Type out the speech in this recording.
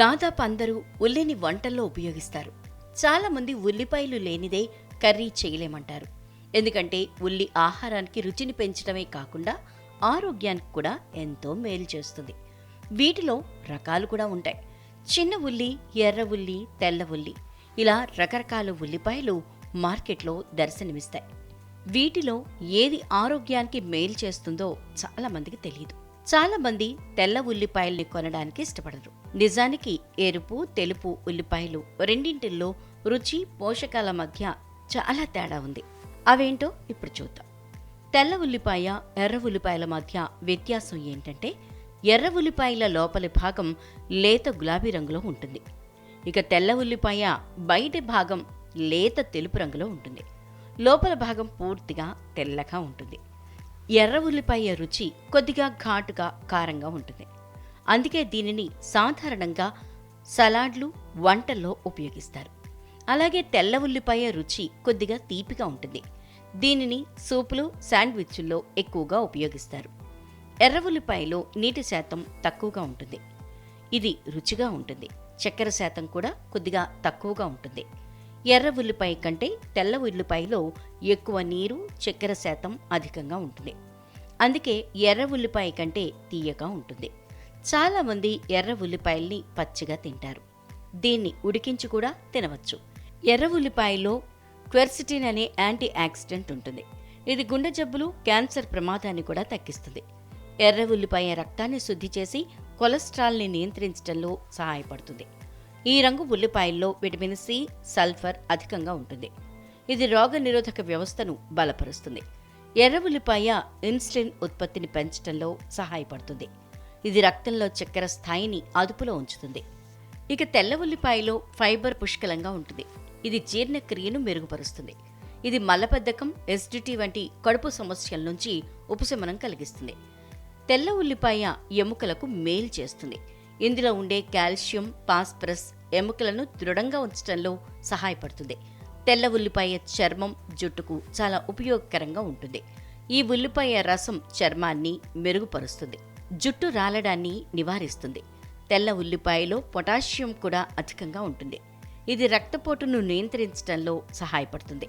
దాదాపు అందరూ ఉల్లిని వంటల్లో ఉపయోగిస్తారు. చాలామంది ఉల్లిపాయలు లేనిదే కర్రీ చేయలేమంటారు. ఎందుకంటే ఉల్లి ఆహారానికి రుచిని పెంచడమే కాకుండా ఆరోగ్యానికి కూడా ఎంతో మేలు చేస్తుంది. వీటిలో రకాలు కూడా ఉంటాయి. చిన్న ఉల్లి ఎర్ర ఉల్లి తెల్ల ఉల్లి ఇలా రకరకాల ఉల్లిపాయలు మార్కెట్లో దర్శనమిస్తాయి. వీటిలో ఏది ఆరోగ్యానికి మేలు చేస్తుందో చాలా మందికి తెలియదు చాలా మంది తెల్ల ఉల్లిపాయల్ని కొనడానికి ఇష్టపడరు. నిజానికి ఎరుపు తెలుపు ఉల్లిపాయలు రెండింటిల్లో రుచి పోషకాల మధ్య చాలా తేడా ఉంది. అవేంటో ఇప్పుడు చూద్దాం. తెల్ల ఉల్లిపాయ ఎర్ర ఉల్లిపాయల మధ్య వ్యత్యాసం ఏంటంటే ఎర్ర ఉల్లిపాయల లోపలి భాగం లేత గులాబీ రంగులో ఉంటుంది. ఇక తెల్ల ఉల్లిపాయ బయటి భాగం లేత తెలుపు రంగులో ఉంటుంది. లోపల భాగం పూర్తిగా తెల్లగా ఉంటుంది. ఎర్ర ఉల్లిపాయ రుచి కొద్దిగా ఘాటుగా కారంగా ఉంటుంది. అందుకే దీనిని సాధారణంగా సలాడ్లు వంటల్లో ఉపయోగిస్తారు. అలాగే తెల్ల ఉల్లిపాయ రుచి కొద్దిగా తీపిగా ఉంటుంది. దీనిని సూపులు శాండ్విచ్ల్లో ఎక్కువగా ఉపయోగిస్తారు. ఎర్ర ఉల్లిపాయలో నీటి శాతం తక్కువగా ఉంటుంది. ఇది రుచిగా ఉంటుంది. చక్కెర శాతం కూడా కొద్దిగా తక్కువగా ఉంటుంది. ఎర్ర ఉల్లిపాయ కంటే తెల్ల ఉల్లిపాయలో ఎక్కువ నీరు చక్కెర శాతం అధికంగా ఉంటుంది. అందుకే ఎర్ర ఉల్లిపాయ కంటే తీయగా ఉంటుంది. చాలామంది ఎర్ర ఉల్లిపాయల్ని పచ్చిగా తింటారు. దీన్ని ఉడికించి కూడా తినవచ్చు. ఎర్ర ఉల్లిపాయలో క్వెర్సిటిన్ అనే యాంటీ ఆక్సిడెంట్ ఉంటుంది. ఇది గుండె జబ్బులు క్యాన్సర్ ప్రమాదాన్ని కూడా తగ్గిస్తుంది. ఎర్ర ఉల్లిపాయ రక్తాన్ని శుద్ధి చేసి కొలెస్ట్రాల్ని నియంత్రించడంలో సహాయపడుతుంది. ఈ రంగు ఉల్లిపాయల్లో విటమిన్ సి సల్ఫర్ అధికంగా ఉంటుంది. ఇది రోగ నిరోధక వ్యవస్థను బలపరుస్తుంది. ఎర్ర ఉల్లిపాయ ఇన్సులిన్ ఉత్పత్తిని పెంచడంలో సహాయపడుతుంది. ఇది రక్తంలో చక్కెర స్థాయిని అదుపులో ఉంచుతుంది. ఇక తెల్ల ఉల్లిపాయలో ఫైబర్ పుష్కలంగా ఉంటుంది. ఇది జీర్ణక్రియను మెరుగుపరుస్తుంది. ఇది మలబద్ధకం ఎసిడిటీ వంటి కడుపు సమస్యల నుంచి ఉపశమనం కలిగిస్తుంది. తెల్ల ఉల్లిపాయ ఎముకలకు మేలు చేస్తుంది. ఇందులో ఉండే కాల్షియం పాస్పరస్ ఎముకలను దృఢంగా ఉంచడంలో సహాయపడుతుంది. తెల్ల ఉల్లిపాయ చర్మం జుట్టుకు చాలా ఉపయోగకరంగా ఉంటుంది. ఈ ఉల్లిపాయ రసం చర్మాన్ని మెరుగుపరుస్తుంది. జుట్టు రాలడాన్ని నివారిస్తుంది. తెల్ల ఉల్లిపాయలో పొటాషియం కూడా అధికంగా ఉంటుంది. ఇది రక్తపోటును నియంత్రించడంలో సహాయపడుతుంది.